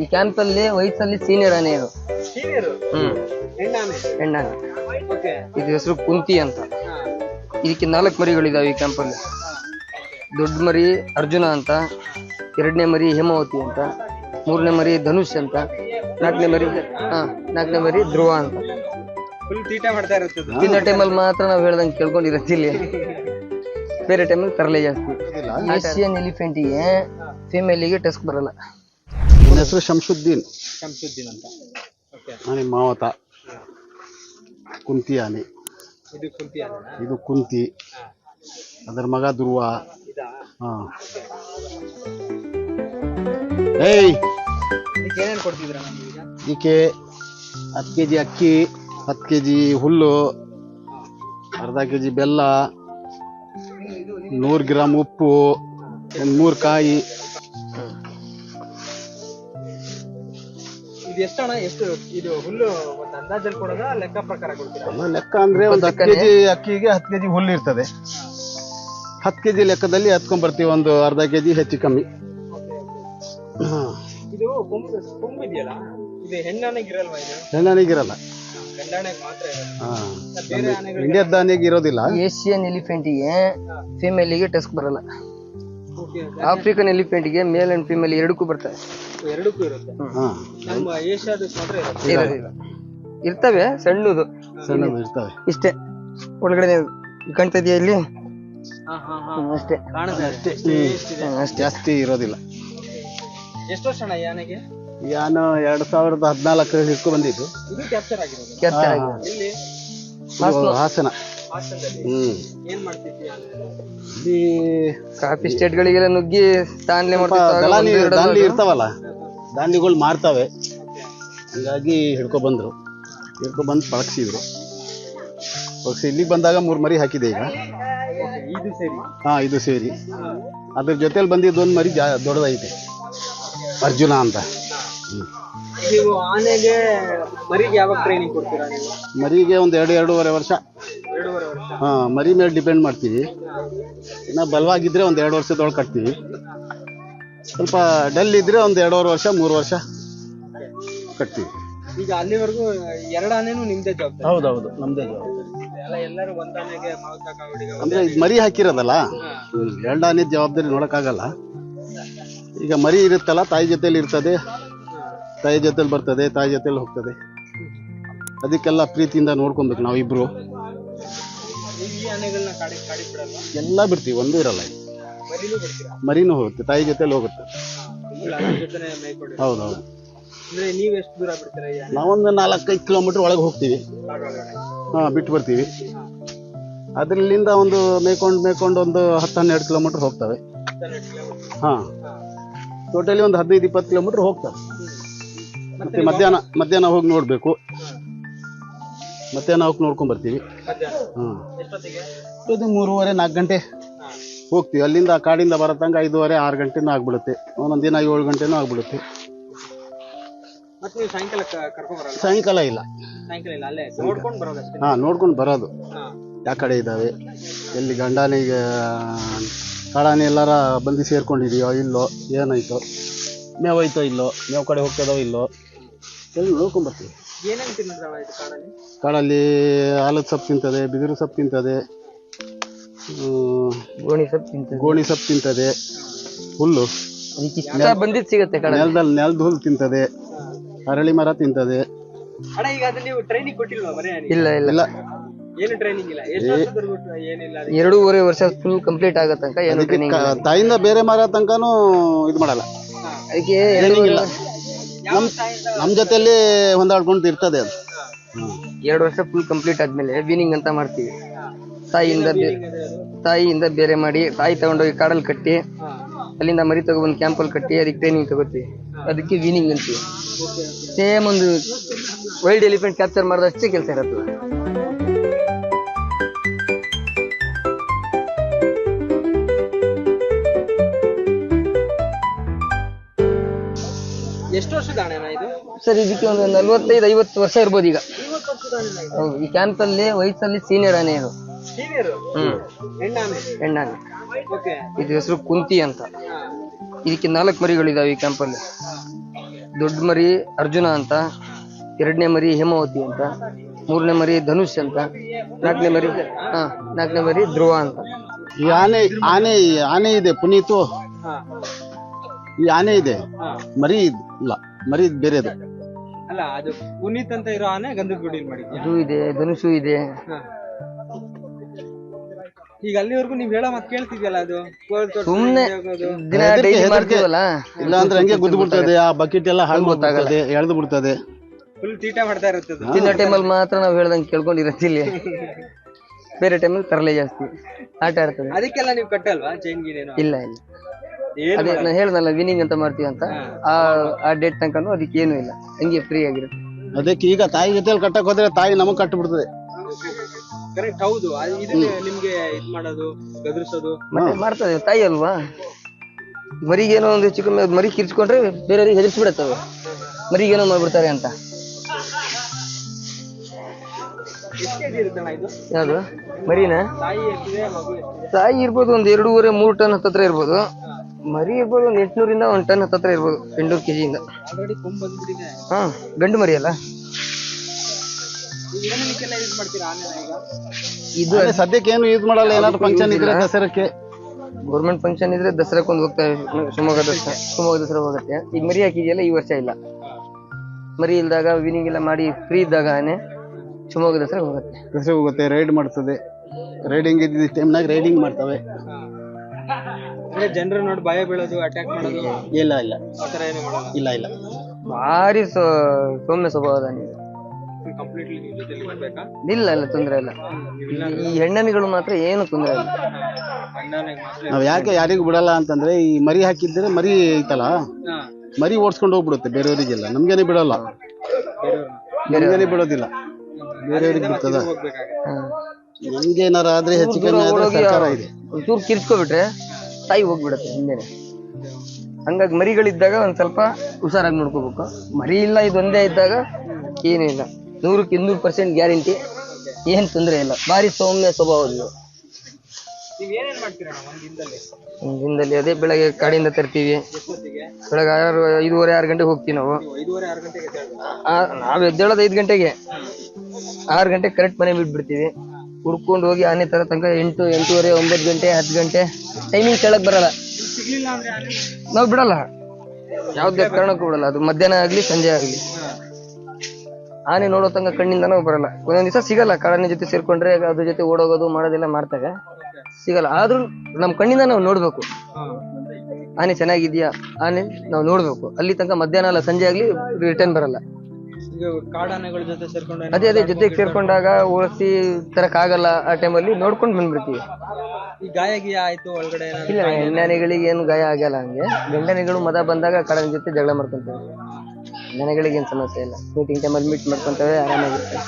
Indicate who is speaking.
Speaker 1: ಈ ಕ್ಯಾಂಪ್ ಅಲ್ಲಿ ವಯಸ್ಸಲ್ಲಿ ಸೀನಿಯರ್ ಅನೇ ಇದು
Speaker 2: ಸೀನಿಯರ್
Speaker 1: ಹ್ಮ್.
Speaker 2: ಹೆಣ್ಣಾನೆ?
Speaker 1: ಇದು ಹೆಸರು ಕುಂತಿ ಅಂತ. ಇದಕ್ಕೆ ನಾಲ್ಕು ಮರಿಗಳಿದಾವೆ ಈ ಕ್ಯಾಂಪ್ ಅಲ್ಲಿ. ದೊಡ್ಡ ಮರಿ ಅರ್ಜುನ ಅಂತ ಎರಡನೇ ಮರಿ ಹೇಮಾವತಿ ಅಂತ ಮೂರನೇ ಮರಿ ಧನುಷ್ ಅಂತ ನಾಲ್ಕನೇ ಮರಿ ಹಾ ನಾಲ್ಕನೇ ಮರಿ ಧ್ರುವ ಅಂತ.
Speaker 2: ಫುಲ್ ತೀಟ ಮಾಡ್ತಾ ಇರುತ್ತೆ ಅದು.
Speaker 1: ತಿನ್ನೋ ಟೈಮಲ್ಲಿ ಮಾತ್ರ ನಾವು ಹೇಳ್ದಂಗೆ ಕೇಳ್ಕೊಂಡಿರತ್ತೆ ಇಲ್ಲಿ. ಬೇರೆ ಟೈಮಲ್ಲಿ ತರಲೇ ಜಾಸ್ತಿ. ಏಷಿಯನ್ ಎಲಿಫೆಂಟಿಗೆ ಫಿಮೇಲಿಗೆ ಟೆಸ್ಕ್ ಬರಲ್ಲ.
Speaker 3: ನನ್ನ ಹೆಸರು ಶಂಶುದ್ದೀನ್.
Speaker 2: ಶಂಸುದ್ದೀನ್ ಅಂತ. ಓಕೆ
Speaker 3: ಆನೆ ಮಾವತ. ಕುಂತಿ ಆನೆ
Speaker 2: ಇದು ಕುಂತಿ ಆನೆನಾ?
Speaker 3: ಇದು ಕುಂತಿ. ಅದರ ಮಗ ಧ್ರುವ
Speaker 2: ಇದಾ?
Speaker 3: ಹಾ. ಏಯ್!
Speaker 2: ಇದಕ್ಕೆ ಏನೇನು ಕೊಡ್ತಿದ್ರ ಈಗ?
Speaker 3: ಇದಕ್ಕೆ ಹತ್ತು ಕೆ ಜಿ ಅಕ್ಕಿ ಹತ್ತು ಕೆ ಜಿ ಹುಲ್ಲು ಅರ್ಧ ಕೆ ಜಿ ಬೆಲ್ಲ ನೂರು ಗ್ರಾಮ್ ಉಪ್ಪು ಒಂದು ಮೂರು ಕಾಯಿ.
Speaker 2: ಇದು ಎಷ್ಟು? ಇದು ಹುಲ್ಲು ಒಂದು ಅಂದಾಜಲ್ಲಿ ಕೊಡೋದಾ? ಲೆಕ್ಕ ಪ್ರಕಾರ ಕೊಡ್ತೀರಾ?
Speaker 3: ಎಲ್ಲ ಲೆಕ್ಕ ಅಂದ್ರೆ ಒಂದು ಹತ್ತು ಕೆಜಿ ಅಕ್ಕಿಗೆ ಹತ್ತು ಕೆಜಿ ಹುಲ್ಲು ಇರ್ತದೆ. ಹತ್ತು ಕೆಜಿ ಲೆಕ್ಕದಲ್ಲಿ ಹತ್ಕೊಂಡ್ ಬರ್ತೀವಿ ಒಂದು ಅರ್ಧ ಕೆಜಿ ಹೆಚ್ಚು ಕಮ್ಮಿ. ಹಾ.
Speaker 2: ಇದು ಕೊಂಬು ಕೊಂಬು ಇದೆಯಲ್ಲ? ಇದು ಹೆಣ್ಣಾನೆಗೆ ಇರಲ್ವಾ ಇದು?
Speaker 3: ಹೆಣ್ಣಾನೆಗಿರಲ್ಲ
Speaker 2: ಗಂಡಾನೆಗೆ ಮಾತ್ರ ಇರೋದು
Speaker 3: ಹಾ.
Speaker 2: ಬೇರೆ ಆನೆಗಳು
Speaker 3: ಇಂಡಿಯಾದ ದಾನಿಯಾಗಿ ಇರೋದಿಲ್ಲ.
Speaker 1: ಏಷಿಯನ್ ಎಲಿಫೆಂಟಿಗೆ ಫಿಮೇಲಿಗೆ ಟೆಸ್ಕ್ ಬರಲ್ಲ.
Speaker 2: ಓಕೆ
Speaker 1: ಆಫ್ರಿಕನ್ ಎಲಿಫೆಂಟಿಗೆ ಮೇಲ್ ಅಂಡ್ ಫಿಮೇಲ್ ಎರಡಕ್ಕೂ ಬರ್ತವೆ.
Speaker 2: ಎರಡಕ್ಕೂ ಇರುತ್ತೆ.
Speaker 3: ಹಾ.
Speaker 2: ನಮ್ಮ ಏಷ್ಯಾದಕ್ಕೆ ಮಾತ್ರ ಇರುತ್ತೆ.
Speaker 1: ಇರೋದಿಲ್ಲ ಇರ್ತವೆ ಸಣ್ಣದು.
Speaker 3: ಸಣ್ಣದು ಇರ್ತವೆ.
Speaker 1: ಇಷ್ಟೇ. ಒಳಗಡೆ ಕಾಣ್ತಾ ಇದೆಯಾ ಇಲ್ಲಿ?
Speaker 2: ಹಾ ಹಾ ಹಾ.
Speaker 1: ಹ್ಮ್, ಅಷ್ಟೇ.
Speaker 2: ಕಾಣುತ್ತೆ ಅಷ್ಟೇ. ಎಷ್ಟಿದೆ
Speaker 1: ಹ್ಮ್, ಅಷ್ಟೇ.
Speaker 3: ಜಾಸ್ತಿ ಇರೋದಿಲ್ಲ.
Speaker 2: ಎಷ್ಟು ವರ್ಷ ಅಣ್ಣ ಈ ಆನೆಗೆ
Speaker 3: ನಾನು ಎರಡ್ ಸಾವಿರದ ಹದಿನಾಲ್ಕರಲ್ಲಿ ಹಿಡ್ಕೊ ಬಂದಿದ್ದು.
Speaker 2: ಇದು ಕ್ಯಾಪ್ಚರ್ ಆಗಿರೋದು.
Speaker 1: ಕ್ಯಾಪ್ಚರ್
Speaker 3: ಹಾ,
Speaker 2: ಇಲ್ಲಿ
Speaker 3: ಇದು ಹಾಸನ.
Speaker 1: ಕಾಫಿ ಸ್ಟೇಟ್ಗಳಿಗೆಲ್ಲ ನುಗ್ಗಿ ತಾನ್ಲೆ
Speaker 3: ದಾನ್ಲಿ
Speaker 1: ಮಾಡ್ತಿತ್ತು
Speaker 3: ಇರ್ತಾವಲ್ಲ ದಾಂಡಿಗಳು ಮಾರ್ತಾವೆ. ಹಂಗಾಗಿ ಹಿಡ್ಕೊ ಬಂದ್ರು ಹಿಡ್ಕೊ ಬಂದು ಪಳಗ್ಸಿದ್ರು. ಪಳಗ್ಸಿ ಇಲ್ಲಿಗೆ ಬಂದಾಗ ಮೂರು ಮರಿ ಹಾಕಿದೆ ಈಗ.
Speaker 2: ಇದು ಸರಿ?
Speaker 3: ಹಾ ಇದು ಸೇರಿ. ಅದ್ರ ಜೊತೆಲಿ ಬಂದಿದ್ದು ಒಂದು ಮರಿ ಜಾ ದೊಡ್ಡದೈತೆ ಅರ್ಜುನ ಅಂತ. ಹ್ಮ್.
Speaker 2: ನೀವು ಆನೆಗೆ ಮರಿಗೆ ಯಾವಾಗ ಟ್ರೈನಿಂಗ್ ಕೊಡ್ತೀರಾ ನೀವು?
Speaker 3: ಮರಿಗೆ ಒಂದು ಎರಡು ಎರಡೂವರೆ ವರ್ಷ. ಹಾ ಮರಿ ಮೇಲೆ ಡಿಪೆಂಡ್ ಮಾಡ್ತೀವಿ. ಇನ್ನ ಬಲವಾಗಿದ್ರೆ ಒಂದು ಎರಡು ವರ್ಷದೊಳಗೆ ಕಟ್ತೀವಿ. ಸ್ವಲ್ಪ ಡಲ್ ಇದ್ರೆ ಒಂದು ಎರಡೂವರೆ ವರ್ಷ ಮೂರು ವರ್ಷ ಕಟ್ತೀವಿ.
Speaker 2: ಈಗ ಅಲ್ಲಿವರೆಗೂ ಎರಡು ಆನೆನೂ ನಿಮ್ದೇ ಜವಾಬ್ದಾರಿ.
Speaker 3: ಹೌದೌದು ನಮ್ದೇ
Speaker 2: ಜವಾಬ್ದಾರಿ. ಎಲ್ಲರೂ ಒಂದ್ ಆನೆಗೆ
Speaker 3: ಅಂದ್ರೆ ಇದು ಮರಿ ಹಾಕಿರೋದಲ್ಲ? ಎರಡು ಆನೆ ಜವಾಬ್ದಾರಿ ನೋಡೋಕ್ಕಾಗಲ್ಲ ಈಗ ಮರಿ ಇರುತ್ತಲ್ಲ ತಾಯಿ ಜೊತೆಲಿ ಇರ್ತದೆ ತಾಯಿ ಜೊತೆಲಿ ಬರ್ತದೆ ತಾಯಿ ಜೊತೆಲಿ ಹೋಗ್ತದೆ. ಅದಕ್ಕೆಲ್ಲ ಪ್ರೀತಿಯಿಂದ ನೋಡ್ಕೊಬೇಕು ನಾವಿಬ್ರು.
Speaker 2: ಆನೆಗಳನ್ನ ಕಾಡಿ ಕಾಡಿ ಬಿಡಲ್ವಾ
Speaker 3: ಎಲ್ಲ ಬಿಡ್ತೀವಿ ಒಂದೂ ಇರಲ್ಲ ಇಲ್ಲಿ.
Speaker 2: ಮರಿನೂ ಬಿಡ್ತೀರಾ?
Speaker 3: ಮರಿನೂ ಹೋಗುತ್ತೆ ತಾಯಿ ಜೊತೆಲಿ ಹೋಗುತ್ತೆ.
Speaker 2: ಇಲ್ಲ ಅದ್ರ ಜೊತೆನೆ ಮೇಯ್ಕೊಡಿ
Speaker 3: ಹೌದೌದು.
Speaker 2: ಅಂದ್ರೆ ನೀವ್ ಎಷ್ಟು ದೂರ ಬಿಡ್ತೀರಾ ಈ ಆನೆ?
Speaker 3: ನಾವೊಂದು ನಾಲ್ಕೈದು ಕಿಲೋಮೀಟರ್ ಒಳಗೆ ಹೋಗ್ತೀವಿ.
Speaker 2: ಕಾಡೊಳಗಡೆ
Speaker 3: ಹಾ ಬಿಟ್ಟು ಬರ್ತೀವಿ. ಅದರಲ್ಲಿಂದ ಒಂದು ಮೇಯ್ಕೊಂಡು ಮೇಯ್ಕೊಂಡು ಒಂದು ಹತ್ತು ಹನ್ನೆರಡು ಕಿಲೋಮೀಟರ್ ಹೋಗ್ತವೆ. ಹಾ. ಟೋಟಲಿ ಒಂದು ಹದಿನೈದು ಇಪ್ಪತ್ತು ಕಿಲೋಮೀಟರ್ ಹೋಗ್ತವೆ. ಮತ್ತೆ ಮಧ್ಯಾಹ್ನ ಮಧ್ಯಾಹ್ನ ಹೋಗಿ ನೋಡ್ಬೇಕು. ಮಧ್ಯಾಹ್ನ ನಾವು ನೋಡ್ಕೊಂಡ್ ಬರ್ತೀವಿ.
Speaker 2: ಎಷ್ಟೊತ್ತಿಗೆ
Speaker 3: ಇದು ಮೂರುವರೆ ನಾಲ್ಕು ಗಂಟೆ.
Speaker 2: ಹಾ
Speaker 3: ಹೋಗ್ತೀವಿ. ಅಲ್ಲಿಂದ ಆ ಕಾಡಿಂದ ಬರತಂಗ ಐದೂವರೆ ಆರು ಗಂಟೆನೂ ಆಗ್ಬಿಡುತ್ತೆ. ಒಂದೊಂದು ದಿನ ಏಳು ಗಂಟೆನೂ ಆಗ್ಬಿಡುತ್ತೆ.
Speaker 2: ಮತ್ತೆ ಸಾಯಂಕಾಲ
Speaker 3: ಇಲ್ಲ. ಹಾ ನೋಡ್ಕೊಂಡು ಬರೋದು.
Speaker 2: ಹಾ.
Speaker 3: ಯಾವ ಕಡೆ ಇದ್ದಾವೆ ಎಲ್ಲಿ ಗಂಡಾನಿಗೆ ಕಾಡಾನೆ ಎಲ್ಲಾರ ಬಂದು ಸೇರ್ಕೊಂಡಿದೀಯೋ ಇಲ್ಲೋ ಏನಾಯ್ತೋ? ಮೇವೈತೋ ಹೋಯ್ತೋ ಇಲ್ಲೋ? ಮೇವ್ ಕಡೆ ಹೋಗ್ತದೋ ಇಲ್ಲೋ? ಎಲ್ಲಿ ನೋಡ್ಕೊಂಬರ್ತೀವಿ
Speaker 2: ಏನೇನ್ ತಿನ್ನೋದ್ರವ ಇದು ಕಾಡಲ್ಲಿ?
Speaker 3: ಕಾಡಲ್ಲಿ ಆಲದ ಸೊಪ್ಪು ತಿಂತದೆ ಬಿದಿರು ಸೊಪ್ಪು ತಿಂತದೆ ಹ್ಮ್,
Speaker 1: ಗೋಣಿ ಸೊಪ್ಪು ತಿಂತದೆ.
Speaker 3: ಗೋಣಿ ಸೊಪ್ಪು ತಿಂತದೆ ಹುಲ್ಲು.
Speaker 1: ಬಂದಿದ್ ಸಿಗತ್ತೆ ನೆಲದ
Speaker 3: ನೆಲದಲ್ಲಿ ನೆಲದ ಹುಲ್ಲು ತಿಂತದೆ ಅರಳಿ ಮರ ತಿಂತದೆ.
Speaker 2: ಅಣ್ಣ ಈಗ ಅದು ನೀವು ಟ್ರೈನಿಂಗ್ ಕೊಟ್ಟಿಲ್ವಾ ಬರೀ
Speaker 1: ಇಲ್ಲ ಇಲ್ಲ.
Speaker 3: ಇಲ್ಲ.
Speaker 2: ಏನು ಟ್ರೈನಿಂಗ್ ಇಲ್ಲ? ಎಷ್ಟು ವರ್ಷದವರೆಗೂ ಏನಿಲ್ಲ ಅದಕ್ಕೆ?
Speaker 1: ಎರಡೂವರೆ ವರ್ಷ ಫುಲ್ ಕಂಪ್ಲೀಟ್ ಆಗೋ ತನಕ ಏನು
Speaker 3: ಅದಕ್ಕೆ
Speaker 1: ಟ್ರೈನಿಂಗ್
Speaker 3: ಕ- ತಾಯಿಯಿಂದ ಬೇರೆ ಮರ ತನಕನೂ ಇದು ಮಾಡಲ್ಲ.
Speaker 1: ಅದಕ್ಕೆ
Speaker 3: ಟ್ರೈನಿಂಗ್ ಇಲ್ಲ.
Speaker 2: ಯಾವ
Speaker 3: ಜೊತೆಲಿ ಜೊತೆಯಲ್ಲಿ ಹೊಂದಾಡ್ಕೊಂಡು ಇರ್ತದೆ ಅದು.
Speaker 1: ಎರಡು ವರ್ಷ ಫುಲ್ ಕಂಪ್ಲೀಟ್ ಆದ್ಮೇಲೆ ವಿನಿಂಗ್ ಅಂತ ಮಾಡ್ತೀವಿ. ತಾಯಿಯಿಂದ ತಾಯಿಯಿಂದ ಬೇರೆ ಮಾಡಿ, ತಾಯಿ ತಗೊಂಡೋಗಿ ಕಾಡಲ್ಲಿ ಕಟ್ಟಿ, ಅಲ್ಲಿಂದ ಮರಿ ತಗೊಬಂದು ಕ್ಯಾಂಪಲ್ಲಿ ಕಟ್ಟಿ, ಅದಕ್ಕೆ ಟ್ರೈನಿಂಗ್ ತಗೋತೀವಿ. ಅದಕ್ಕೆ ವಿನಿಂಗ್ ಅಂತೀವಿ. ಸೇಮ್ ಒಂದು ವೈಲ್ಡ್ ಎಲಿಫೆಂಟ್ ಕ್ಯಾಪ್ಚರ್ ಮಾಡಿದಷ್ಟೇ ಕೆಲಸ ಇರುತ್ತೆ.
Speaker 2: ಎಷ್ಟು ವರ್ಷದ ಇದು?
Speaker 1: ಸರ್ ಇದಕ್ಕೆ ಒಂದು ನಲ್ವತ್ತೈದು ಐವತ್ತು ವರ್ಷ ಇರ್ಬೋದು ಈಗ.
Speaker 2: ಐವತ್ತು ವರ್ಷದ ಅಲ್ಲಿ ಇದು
Speaker 1: ಹೌದು ಈ ಕ್ಯಾಂಪಲ್ಲಿ ವಯಸ್ಸಲ್ಲಿ ಸೀನಿಯರ್ ಆನೆ ಇದು
Speaker 2: ಸೀನಿಯರ್
Speaker 1: ಹ್ಮ್.
Speaker 2: ಹೆಣ್ಣಾನೆ?
Speaker 1: ಹೆಣ್ಣಾನೆ.
Speaker 2: ಓಕೆ.
Speaker 1: ಇದು ಹೆಸರು ಕುಂತಿ ಅಂತ. ಇದಕ್ಕೆ ನಾಲ್ಕು ಮರಿಗಳಿದಾವೆ ಈ ಕ್ಯಾಂಪಲ್ಲಿ ದೊಡ್ಡ ಮರಿ ಅರ್ಜುನ ಅಂತ ಎರಡನೇ ಮರಿ ಹೇಮಾವತಿ ಅಂತ ಮೂರನೇ ಮರಿ ಧನುಷ್ ಅಂತ ನಾಲ್ಕನೇ ಮರಿ ಹಾ ನಾಲ್ಕನೇ ಮರಿ ಧ್ರುವ ಅಂತ.
Speaker 3: ಈ ಆನೆ ಆನೆ ಆನೆ ಇದೆ ಪುನೀತು.
Speaker 2: ಹಾ.
Speaker 3: ಈ ಆನೆ ಇದೆ. ಮರಿ ಇದ್- ಇಲ್ಲ ಮರಿ ಬೇರೆ ಬೇರೆದು
Speaker 2: ಅಲ್ಲ ಅದು ಪುನೀತ್ ಅಂತ ಇರೋ ಆನೆ ಗಂಧದ ಗುಡಿಯಲ್ಲಿ ಮಾಡಿದ್ಯಾ?
Speaker 1: ಅದು ಇದೆ ಧನುಷು ಇದೆ.
Speaker 2: ಹಾ. ಈಗ ಅಲ್ಲಿವರೆಗೂ ನೀವ್ ಹೇಳೋ ಮಾತ್ ಕೇಳ್ತಿದ್ಯಲ್ಲ ಅದು? ಕೋಲ್
Speaker 1: ಸುಮ್ನೆ
Speaker 2: ಹಿಂದೆ ಹೋಗೋದು.
Speaker 1: ದಿನ
Speaker 3: ಹೆದರ್ಕೆ-
Speaker 1: ಡೈಲಿ
Speaker 3: ಹೆದರ್ಕೆ.
Speaker 1: ಮಾಡ್ತೀವಲ್ಲ?
Speaker 3: ಇಲ್ಲ ಅಂದ್ರೆ ಹಂಗೆ ಗುದ್ದು ಬಿಡ್ತದೆ ಆ ಬಕೆಟ್ ಎಲ್ಲ ಹಾಳು ಗೊತ್ತಾಗಲ್ಲ. ಎಳ್ದು ಬಿಡ್ತದೆ
Speaker 2: ಫುಲ್ ತೀಟ ಮಾಡ್ತಾ ಇರುತ್ತೆ ಅದು.
Speaker 1: ತಿನ್ನೋ ಟೈಮಲ್ಲಿ ಮಾತ್ರ ನಾವು ಹೇಳ್ದಂಗೆ ಕೇಳ್ಕೊಂಡಿರತ್ತೆ ಇಲ್ಲಿ. ಬೇರೆ ಟೈಮಲ್ಲಿ ತರಲೆ ಜಾಸ್ತಿ. ಆಟ ಆಡ್ತದೆ.
Speaker 2: ಅದಕ್ಕೆಲ್ಲ ನೀವು ಕಟ್ಟಲ್ವಾ? ಚೈನ್ ಗೀನ್ ಏನೋ?
Speaker 1: ಇಲ್ಲ ಇಲ್ಲ. ಅದೇ ನಾನು ಹೇಳ್ದಲ್ಲ ವಿನಿಂಗ್ ಅಂತ ಮಾಡ್ತೀವಿ ಅಂತ. ಆ ಆ ಡೇಟ್ ತನಕನೂ ಅದಕ್ಕೆ ಏನು ಇಲ್ಲ. ಹಂಗೆ ಫ್ರೀ ಆಗಿರುತ್ತೆ.
Speaker 3: ಅದಕ್ಕೆ ಈಗ ತಾಯಿ ಜೊತೆಲಿ ಕಟ್ಟಕ್ ಹೋದ್ರೆ ತಾಯಿ ನಮಗ್ ಕಟ್ಟಿ ಬಿಡ್ತದೆ
Speaker 2: ಕರೆಕ್ಟ್ ಹೌದು. ಅದು ಇದನ್ನ ನಿಮ್ಗೆ ಇದ್ ಮಾಡೋದು ಗದರಿಸೋದು.
Speaker 1: ಮತ್ತೆ ಮಾಡ್ತದೆ ತಾಯಿ ಅಲ್ವಾ? ಮರಿಗೇನೋ ಒಂದು ಹೆಚ್ಚು ಕಮ್ಮಿ ಅದ್ ಮರಿ ಕಿರ್ಚ್ಕೊಂಡ್ರೆ ಬೇರೆಯವ್ರಿಗೆ ಹೆದರ್ಸ್ಬಿಡತ್ತವೆ ಮರಿಗೇನೋ ಮಾಡ್ಬಿಡ್ತಾರೆ ಅಂತ.
Speaker 2: ಎಷ್ಟು ಕೆಜಿ ಇರುತ್ತಣ್ಣ ಇದು?
Speaker 1: ಯಾವುದು? ಮರಿನ?
Speaker 2: ತಾಯಿ ಎಷ್ಟಿದೆ ಮಗು ಎಷ್ಟಿದೆ?
Speaker 1: ತಾಯಿ ಇರ್ಬೋದು ಒಂದ್ ಎರಡೂವರೆ ಮೂರು ಟನ್ ಹತ್ತತ್ರ ಇರ್ಬೋದು. ಮರಿ ಇರ್ಬೋದು ಒಂದು ಎಂಟ್ನೂರಿಂದ ಒಂದು ಟನ್ ಹತ್ತತ್ರ ಇರ್ಬೋದು ಎಂಟ್ನೂರ್ ಕೆ ಜಿಯಿಂದ
Speaker 2: ಆಲ್ರೆಡಿ ಕೊಂಬ್ ಬಂದ್ಬಿಟ್ಟಿದೆ.
Speaker 1: ಹಾ ಗಂಡು ಮರಿ ಅಲ್ಲ?
Speaker 2: ಏನಕ್ಕೆಲ್ಲ ಯೂಸ್ ಮಾಡ್ತೀರಾ ಆನೆನ ಈಗ?
Speaker 1: ಇದು
Speaker 3: ಸದ್ಯಕ್ಕೆ ಏನು ಯೂಸ್ ಮಾಡಲ್ಲ ಏನಾದ್ರು ಫಂಕ್ಷನ್ ಇದ್ರೆ ದಸರಕ್ಕೆ.
Speaker 1: ಗೌರ್ಮೆಂಟ್ ಫಂಕ್ಷನ್ ಇದ್ರೆ ದಸರಾಕ್ಕೆ ಒಂದು ಹೋಗ್ತೇವೆ ಶಿವಮೊಗ್ಗ ದಸರಾ ಶಿವಮೊಗ್ಗ ದಸರಾ ಹೋಗುತ್ತೆ. ಈಗ ಮರಿ ಹಾಕಿದೆಯಲ್ಲ ಈ ವರ್ಷ ಇಲ್ಲ. ಮರಿ ಇಲ್ದಾಗ ವಿನಿಂಗ್ ಎಲ್ಲ ಮಾಡಿ ಫ್ರೀ ಇದ್ದಾಗ ಆನೆ ಶಿವಮೊಗ್ಗ ದಸರಾ ಹೋಗುತ್ತೆ.
Speaker 3: ದಸರಾ ಹೋಗುತ್ತೆ ರೈಡ್ ಮಾಡ್ತದೆ. ರೈಡಿಂಗ್ ಇದ್ದ ಟೈಮ್ನಾಗ ರೈಡಿಂಗ್ ಮಾಡ್ತವೆ.
Speaker 2: ಅಂದ್ರೆ ಜನರು ನೋಡಿ ಭಯ ಬೀಳೋದು ಅಟ್ಯಾಕ್ ಮಾಡೋದು?
Speaker 3: ಇಲ್ಲ ಇಲ್ಲ.
Speaker 2: ಆತರ ಏನು ಮಾಡಲ್ಲ?
Speaker 3: ಇಲ್ಲ ಇಲ್ಲ.
Speaker 1: ಭಾರಿ ಸೊ ಸೌಮ್ಯ ಸ್ವಭಾವದ ನೀವು
Speaker 2: ಕಂಪ್ಲೀಟ್ಲಿ ನಿಮ್ ಜೊತೆಲಿ ಇರ್ಬೇಕಾ?
Speaker 1: ಇಲ್ಲ ಇಲ್ಲ ತೊಂದರೆ ಇಲ್ಲ. ಈ ಹೆಣ್ಣನಿಗಳು ಮಾತ್ರ ಏನು ತೊಂದರೆ ಇಲ್ಲ.
Speaker 2: ಅಣ್ಣನಿಗೆ ಮಾತ್ರ
Speaker 3: ನಾವ್ ಯಾಕೆ ಯಾರಿಗೂ ಬಿಡಲ್ಲ ಅಂತಂದ್ರೆ ಈ ಮರಿ ಹಾಕಿದ್ರೆ ಮರಿ ಐತಲ್ಲ?
Speaker 2: ಹಾ.
Speaker 3: ಮರಿ ಓಡಿಸ್ಕೊಂಡು ಹೋಗ್ಬಿಡುತ್ತೆ ಬೇರೆಯವರಿಗೆಲ್ಲ. ನಮ್ಗೇನೆ ಬಿಡಲ್ಲ.
Speaker 2: ಬೇರೆಯವ್ರನ್ನ?
Speaker 3: ನಮ್ಗೇನೆ ಬಿಡೋದಿಲ್ಲ. ಬೇರೆಯವ್ರಿಗೆ ಬಿಡ್ತದ?
Speaker 2: ಹೋಗ್ಬೇಕಾಗುತ್ತೆ.
Speaker 1: ಹಾ.
Speaker 3: ನಮ್ಗೆ ಏನಾರ ಆದ್ರೆ ಹೆಚ್ಚು ಕಮ್ಮಿ ಆದ್ರೆ ಸರ್ಕಾರ ಇದೆ.
Speaker 1: ಒಂಚೂರು ಕಿರ್ಚ್ಕೊಬಿಟ್ರೆ ತಾಯಿ ಹೋಗ್ಬಿಡುತ್ತೆ ಹಿಂದೆನೆ. ಹಂಗಾಗಿ ಮರಿಗಳಿದ್ದಾಗ ಒಂದ್ ಸ್ವಲ್ಪ ಹುಷಾರಾಗಿ ನೋಡ್ಕೋಬೇಕು. ಮರಿ ಇಲ್ಲ ಇದೊಂದೇ ಇದ್ದಾಗ ಏನೂ ಇಲ್ಲ. ನೂರಕ್ಕೆ ಇನ್ನೂರು ಪರ್ಸೆಂಟ್ ಗ್ಯಾರಂಟಿ ಏನ್ ತೊಂದರೆ ಇಲ್ಲ. ಭಾರಿ ಸೌಮ್ಯ
Speaker 2: ಸ್ವಭಾವ ಒಂದ್ ದಿನದಲ್ಲಿ?
Speaker 1: ಅದೇ ಬೆಳಗ್ಗೆ ಕಾಡಿಂದ ತರ್ತೀವಿ. ಬೆಳಗ್ಗೆ ಆರು ಐದೂವರೆ ಆರು ಗಂಟೆಗೆ ಹೋಗ್ತೀವಿ ನಾವು. ಆ- ನಾವು ಎದ್ದೇಳೋದು ಐದು ಗಂಟೆಗೆ. ಆರು ಗಂಟೆಗೆ ಕರೆಕ್ಟ್ ಮನೆ ಬಿಟ್ಬಿಡ್ತೀವಿ. ಹುಡ್ಕೊಂಡು ಹೋಗಿ ಆನೆ ತರ ತನಕ ಎಂಟು, ಎಂಟೂವರೆ, ಒಂಬತ್ತು ಗಂಟೆ, ಹತ್ತು ಗಂಟೆ ಟೈಮಿಂಗ್ ಕೇಳಕ್ ಬರಲ್ಲ. ನಾವು ಬಿಡಲ್ಲ. ಯಾವ್ದೇ ಕಾರಣಕ್ಕೂ ಬಿಡಲ್ಲ. ಅದು ಮಧ್ಯಾಹ್ನ ಆಗ್ಲಿ, ಸಂಜೆ ಆಗ್ಲಿ. ಆನೆ ನೋಡೋ ತನಕ ಕಣ್ಣಿಂದ ನಾವು ಬರಲ್ಲ. ಒಂದೊಂದ್ ದಿವಸ ಸಿಗಲ್ಲ. ಕಾಡಾನೆ ಜೊತೆ ಸೇರ್ಕೊಂಡ್ರೆ ಅದ್ರ ಜೊತೆ ಓಡೋಗೋದು, ಮಾಡೋದೆಲ್ಲ ಮಾಡ್ತಾಗ ಸಿಗಲ್ಲ. ಆದ್ರೂ ನಮ್ ಕಣ್ಣಿಂದ ನಾವು ನೋಡ್ಬೇಕು. ಆನೆ ಚೆನ್ನಾಗಿದ್ಯಾ? ಆನೆ ನಾವು ನೋಡ್ಬೇಕು. ಅಲ್ಲಿ ತನಕ ಮಧ್ಯಾಹ್ನ ಅಲ್ಲ, ಸಂಜೆ ಆಗ್ಲಿ ರಿಟರ್ನ್ ಬರಲ್ಲ.
Speaker 2: ಕಾಡಾನೆಗಳ ಜೊತೆ ಸೇರ್ಕೊಂಡು
Speaker 1: ಅದೇ ಅದೇ ಜೊತೆಗೆ ಸೇರ್ಕೊಂಡಾಗ ಓಡಿಸಿ ತರಕ್ ಆಗಲ್ಲ ಆ ಟೈಮಲ್ಲಿ ನೋಡ್ಕೊಂಡು ಬಂದ್ಬಿಡ್ತೀವಿ.
Speaker 2: ಈ ಗಾಯ ಗೀಯ ಆಯ್ತು ಒಳಗಡೆ ಏನಾದ್ರು
Speaker 1: ಇಲ್ಲ ಹೆಣ್ಣಾನೆಗಳಿಗೆ ಏನು ಗಾಯ ಆಗಲ್ಲ ಹಂಗೆ. ಗಂಡನೆಗಳು ಮದ ಬಂದಾಗ ಕಾಡನ ಜೊತೆ ಜಗಳ ಮಾಡ್ಕೊಂತೇವೆ. ಹೆಣ್ಣಾನೆಗಳಿಗೆ ಏನು ಸಮಸ್ಯೆ ಇಲ್ಲ. ಮೀಟಿಂಗ್ ಟೈಮಲ್ಲಿ ಮೀಟ್ ಮಾಡ್ಕೊಂತೇವೆ ಆರಾಮಾಗಿರ್ತವೆ